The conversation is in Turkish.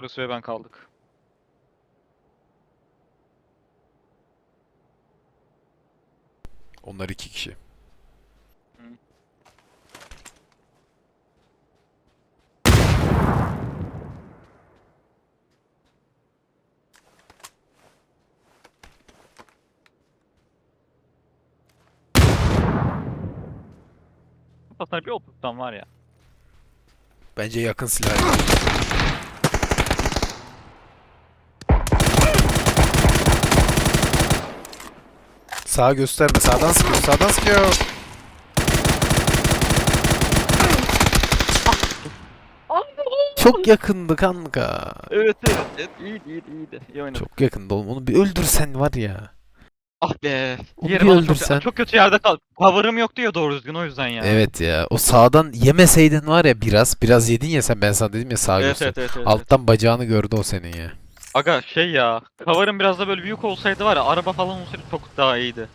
Burası ve ben kaldık. Onlar iki kişi. Aslında bir oturttan var ya. Bence yakın silah. Sağa gösterme. Sağdan sıkıyor. Sağdan sıkıyor. Çok yakındı kanka. Evet evet. evet. İyiydi iyiydi iyiydi. İyi. Çok yakındı oğlum. Onu bir öldürsen var ya. Ah be. Onu Diğeri bir bana çok, öldürsen. çok kötü yerde kal. Cover'ım yoktu ya doğru düzgün o yüzden ya. Evet ya. O sağdan yemeseydin var ya biraz. Biraz yedin ya sen. Ben sana dedim ya sağa Evet göster. evet evet. evet. Alttan bacağını gördü o senin ya. Aga şey ya. Cover'ım biraz da böyle büyük olsaydı var ya araba falan olsaydı çok daha iyiydi.